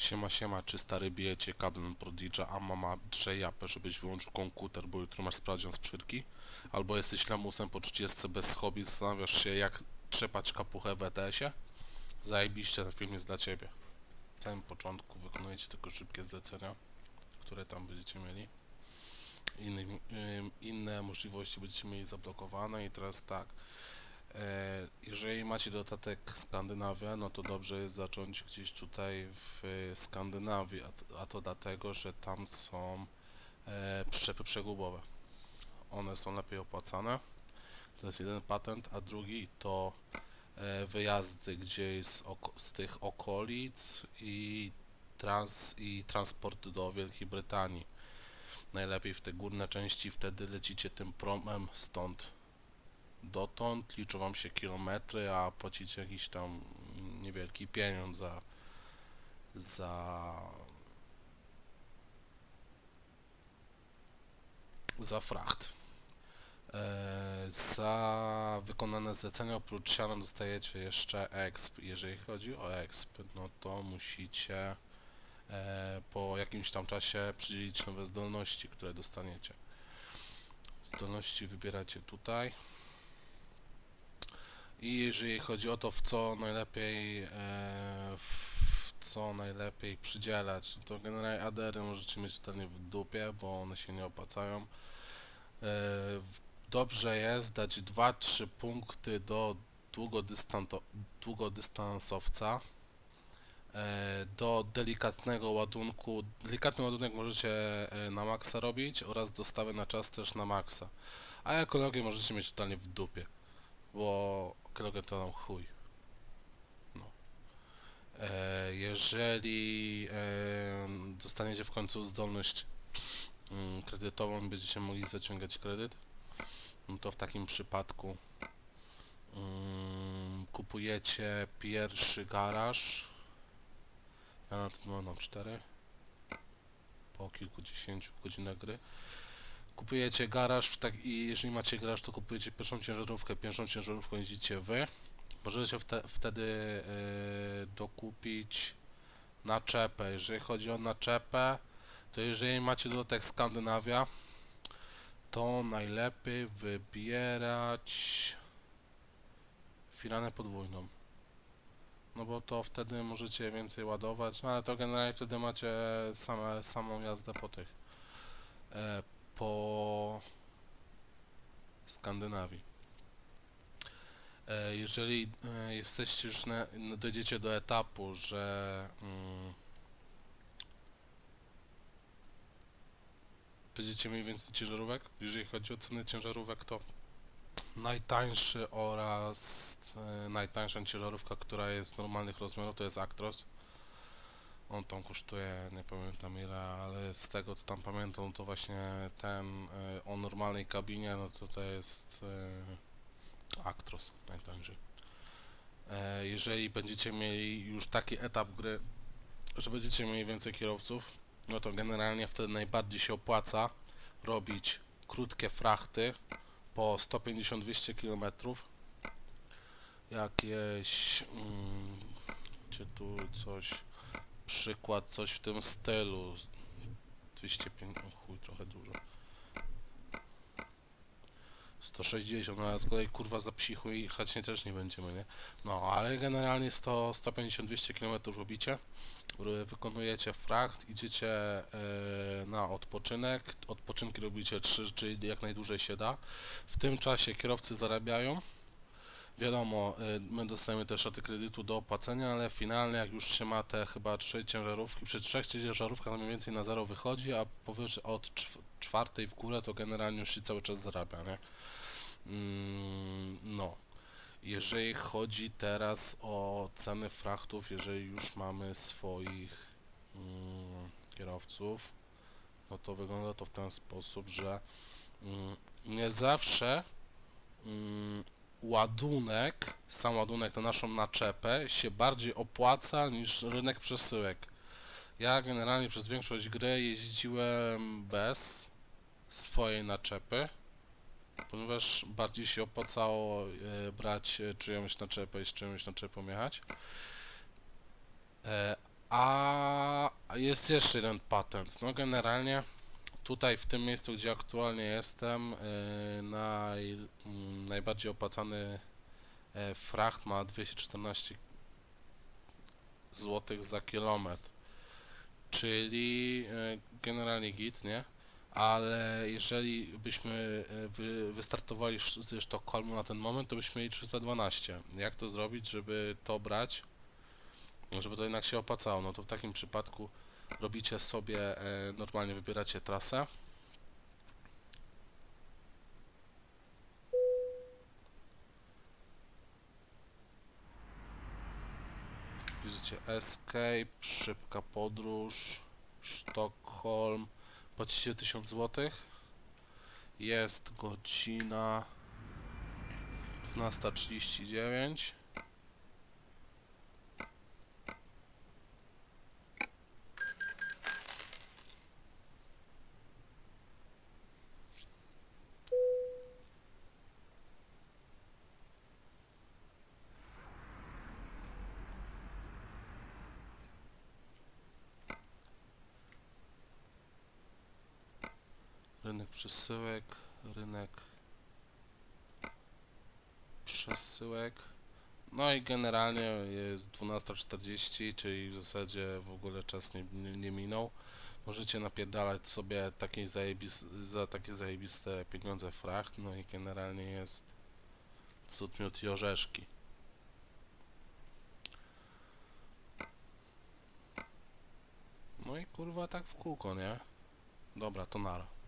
Siema, siema, czy stary bijecie kablem Prodig'a, a mama japę, żebyś wyłączył komputer, bo jutro masz sprawdzian z przyrki? Albo jesteś lamusem po 30 bez hobby, zastanawiasz się jak trzepać kapuchę w ETS-ie? Zajebiście, ten film jest dla ciebie. W samym początku wykonujecie tylko szybkie zlecenia, które tam będziecie mieli. Ym, inne możliwości będziecie mieli zablokowane i teraz tak. Jeżeli macie dodatek Skandynawia, no to dobrze jest zacząć gdzieś tutaj w e, Skandynawii, a, to dlatego, że tam są e, przyczepy przegubowe. One są lepiej opłacane. To jest jeden patent, a drugi to e, wyjazdy gdzieś z, z tych okolic i, trans, i transport do Wielkiej Brytanii. Najlepiej w te górne części, wtedy lecicie tym promem stąd dotąd, liczą wam się kilometry, a płacicie jakiś tam niewielki pieniądz za za za fracht. E, za wykonane zlecenia oprócz siana dostajecie jeszcze exp. Jeżeli chodzi o exp, no to musicie e, po jakimś tam czasie przydzielić nowe zdolności, które dostaniecie. Zdolności wybieracie tutaj. I jeżeli chodzi o to, w co najlepiej, e, w co najlepiej przydzielać, no to generalnie ADR-y możecie mieć totalnie w dupie, bo one się nie opłacają. E, dobrze jest dać 2-3 punkty do długodystansowca, e, do delikatnego ładunku. Delikatny ładunek możecie na maksa robić oraz dostawę na czas też na maksa. A ekologię możecie mieć totalnie w dupie bo ekologia to nam chuj. No. E, jeżeli e, dostaniecie w końcu zdolność mm, kredytową, będziecie mogli zaciągać kredyt, no to w takim przypadku mm, kupujecie pierwszy garaż. Ja na moment mam 4 po kilkudziesięciu godzinach gry. Kupujecie garaż tak, i jeżeli macie garaż, to kupujecie pierwszą ciężarówkę. Pierwszą ciężarówką jeździcie wy. Możecie wte, wtedy yy, dokupić naczepę. Jeżeli chodzi o naczepę, to jeżeli macie dodatek Skandynawia, to najlepiej wybierać firanę podwójną. No bo to wtedy możecie więcej ładować, no ale to generalnie wtedy macie same, samą jazdę po tych. E, po Skandynawii. E, Jeżeli e, jesteście już na, no, dojdziecie do etapu, że mm, będziecie mieli więcej ciężarówek, jeżeli chodzi o ceny ciężarówek, to najtańszy oraz e, najtańsza ciężarówka, która jest normalnych rozmiarów, to jest Actros. On tam kosztuje, nie pamiętam ile, ale z tego co tam pamiętam, to właśnie ten e, o normalnej kabinie, no to to jest e, Actros najtańszy. E, jeżeli będziecie mieli już taki etap gry, że będziecie mieli więcej kierowców, no to generalnie wtedy najbardziej się opłaca robić krótkie frachty po 150-200 km. Jakieś, mm, gdzie tu coś przykład, coś w tym stylu. 205, o chuj, trochę dużo. 160, no a z kolei kurwa za psichu i jechać nie też nie będziemy, nie? No, ale generalnie 100, 150-200 km robicie, wy- wykonujecie fracht, idziecie e, na odpoczynek, odpoczynki robicie 3, czyli jak najdłużej się da. W tym czasie kierowcy zarabiają, Wiadomo, y, my dostajemy też raty kredytu do opłacenia, ale finalnie jak już się ma te chyba trzy ciężarówki, przy trzech ciężarówkach mniej więcej na zero wychodzi, a powyżej od czw- czwartej w górę to generalnie już się cały czas zarabia, nie? Mm, no. Jeżeli chodzi teraz o ceny frachtów, jeżeli już mamy swoich mm, kierowców, no to wygląda to w ten sposób, że mm, nie zawsze ładunek, sam ładunek na naszą naczepę się bardziej opłaca niż rynek przesyłek. Ja generalnie przez większość gry jeździłem bez swojej naczepy, ponieważ bardziej się opłacało e, brać e, czyjąś naczepę i z czyjąś naczepą jechać. E, a jest jeszcze jeden patent. No generalnie tutaj w tym miejscu, gdzie aktualnie jestem, naj, najbardziej opłacany e, fracht ma 214 zł za kilometr. Czyli e, generalnie git, nie? Ale jeżeli byśmy e, wy, wystartowali ze Sztokholmu na ten moment, to byśmy mieli 312. Jak to zrobić, żeby to brać? Żeby to jednak się opłacało? No to w takim przypadku robicie sobie, normalnie wybieracie trasę. Escape, szybka podróż, Sztokholm, płacicie 1000 zł. Jest godzina 12.39. Rynek przesyłek, rynek przesyłek. No i generalnie jest 12.40, czyli w zasadzie w ogóle czas nie, nie, nie minął. Możecie napierdalać sobie takiej zajebis, za takie zajebiste pieniądze fracht, no i generalnie jest cud, miód i orzeszki. No i kurwa tak w kółko, nie? Dobra, to nara.